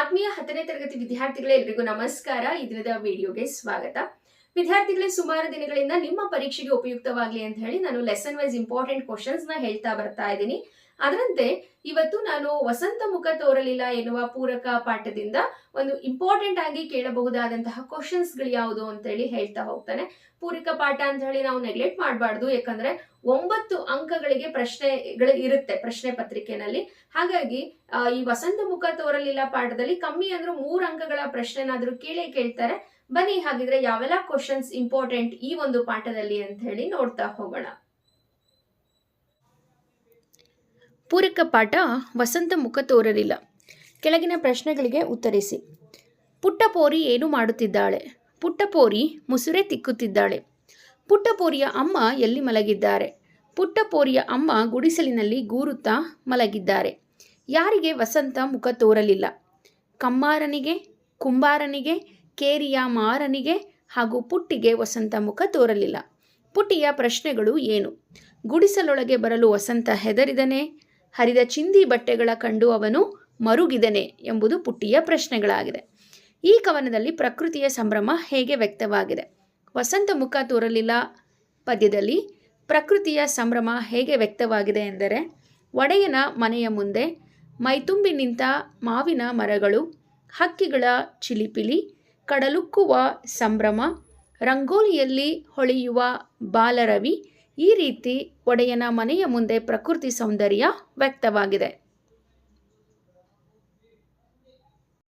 ಆತ್ಮೀಯ ಹತ್ತನೇ ತರಗತಿ ವಿದ್ಯಾರ್ಥಿಗಳೇ ಎಲ್ರಿಗೂ ನಮಸ್ಕಾರ. ಈ ದಿನದ ವಿಡಿಯೋಗೆ ಸ್ವಾಗತ. ವಿದ್ಯಾರ್ಥಿಗಳೇ, ಸುಮಾರು ದಿನಗಳಿಂದ ನಿಮ್ಮ ಪರೀಕ್ಷೆಗೆ ಉಪಯುಕ್ತವಾಗಲಿ ಅಂತ ಹೇಳಿ ನಾನು ಲೆಸನ್ ವೈಸ್ ಇಂಪಾರ್ಟೆಂಟ್ ಕ್ವಶನ್ಸ್ನ ಹೇಳ್ತಾ ಬರ್ತಾ ಇದ್ದೀನಿ. ಅದರಂತೆ ಇವತ್ತು ನಾನು ವಸಂತ ಮುಖ ತೋರಲಿಲ್ಲ ಎನ್ನುವ ಪೂರಕ ಪಾಠದಿಂದ ಒಂದು ಇಂಪಾರ್ಟೆಂಟ್ ಆಗಿ ಕೇಳಬಹುದಾದಂತಹ ಕ್ವಶನ್ಸ್ಗಳು ಯಾವುದು ಅಂತ ಹೇಳಿ ಹೇಳ್ತಾ ಹೋಗ್ತಾನೆ. ಪೂರಕ ಪಾಠ ಅಂತ ಹೇಳಿ ನಾವು ನೆಗ್ಲೆಕ್ಟ್ ಮಾಡಬಾರ್ದು, ಯಾಕಂದ್ರೆ ಒಂಬತ್ತು ಅಂಕಗಳಿಗೆ ಪ್ರಶ್ನೆಗಳು ಇರುತ್ತೆ ಪ್ರಶ್ನೆ ಪತ್ರಿಕೆನಲ್ಲಿ. ಹಾಗಾಗಿ ಈ ವಸಂತ ಮುಖ ತೋರಲಿಲ್ಲ ಪಾಠದಲ್ಲಿ ಕಮ್ಮಿ ಅಂದ್ರೂ ಮೂರು ಅಂಕಗಳ ಪ್ರಶ್ನೆನಾದ್ರೂ ಕೇಳೇ ಕೇಳ್ತಾರೆ. ಬನ್ನಿ, ಹಾಗಿದ್ರೆ ಯಾವೆಲ್ಲ ಕ್ವಶನ್ಸ್ ಇಂಪಾರ್ಟೆಂಟ್ ಈ ಒಂದು ಪಾಠದಲ್ಲಿ ಅಂತ ಹೇಳಿ ನೋಡ್ತಾ ಹೋಗೋಣ. ಪೂರಕ ಪಾಠ ವಸಂತ ಮುಖ ತೋರಲಿಲ್ಲ ಕೆಳಗಿನ ಪ್ರಶ್ನೆಗಳಿಗೆ ಉತ್ತರಿಸಿ. ಪುಟ್ಟಪೋರಿ ಏನು ಮಾಡುತ್ತಿದ್ದಾಳೆ? ಪುಟ್ಟಪೋರಿ ಮುಸುರೆ ತಿಕ್ಕುತ್ತಿದ್ದಾಳೆ. ಪುಟ್ಟಪೋರಿಯ ಅಮ್ಮ ಎಲ್ಲಿ ಮಲಗಿದ್ದಾರೆ? ಪುಟ್ಟಪೋರಿಯ ಅಮ್ಮ ಗುಡಿಸಲಿನಲ್ಲಿ ಗೂರುತ್ತಾ ಮಲಗಿದ್ದಾರೆ. ಯಾರಿಗೆ ವಸಂತ ಮುಖ ತೋರಲಿಲ್ಲ? ಕಮ್ಮಾರನಿಗೆ, ಕುಂಬಾರನಿಗೆ ಕೇರಿಯ ಮಾರನಿಗೆ ಹಾಗೂ ಪುಟ್ಟಿಗೆ ವಸಂತ ಮುಖ ತೋರಲಿಲ್ಲ. ಪುಟ್ಟಿಯ ಪ್ರಶ್ನೆಗಳು ಏನು? ಗುಡಿಸಲೊಳಗೆ ಬರಲು ವಸಂತ ಹೆದರಿದನೆ? ಹರಿದ ಚಿಂದಿ ಬಟ್ಟೆಗಳ ಕಂಡು ಅವನು ಮರುಗಿದನೆ ಎಂಬುದು ಪುಟ್ಟಿಯ ಪ್ರಶ್ನೆಗಳಾಗಿದೆ. ಈ ಕವನದಲ್ಲಿ ಪ್ರಕೃತಿಯ ಸಂಭ್ರಮ ಹೇಗೆ ವ್ಯಕ್ತವಾಗಿದೆ? ವಸಂತ ಮುಖ ತೋರಲಿಲ್ಲ. ಪದ್ಯದಲ್ಲಿ ಪ್ರಕೃತಿಯ ಸಂಭ್ರಮ ಹೇಗೆ ವ್ಯಕ್ತವಾಗಿದೆ ಎಂದರೆ, ಒಡೆಯನ ಮನೆಯ ಮುಂದೆ ಮೈತುಂಬಿ ನಿಂತ ಮಾವಿನ ಮರಗಳು, ಹಕ್ಕಿಗಳ ಚಿಲಿಪಿಲಿ ಕಡಲುಕ್ಕುವ ಸಂಭ್ರಮ, ರಂಗೋಲಿಯಲ್ಲಿ ಹೊಳೆಯುವ ಬಾಲರವಿ ಈ ರೀತಿ ಒಡೆಯನ ಮನೆಯ ಮುಂದೆ ಪ್ರಕೃತಿ ಸೌಂದರ್ಯ ವ್ಯಕ್ತವಾಗಿದೆ.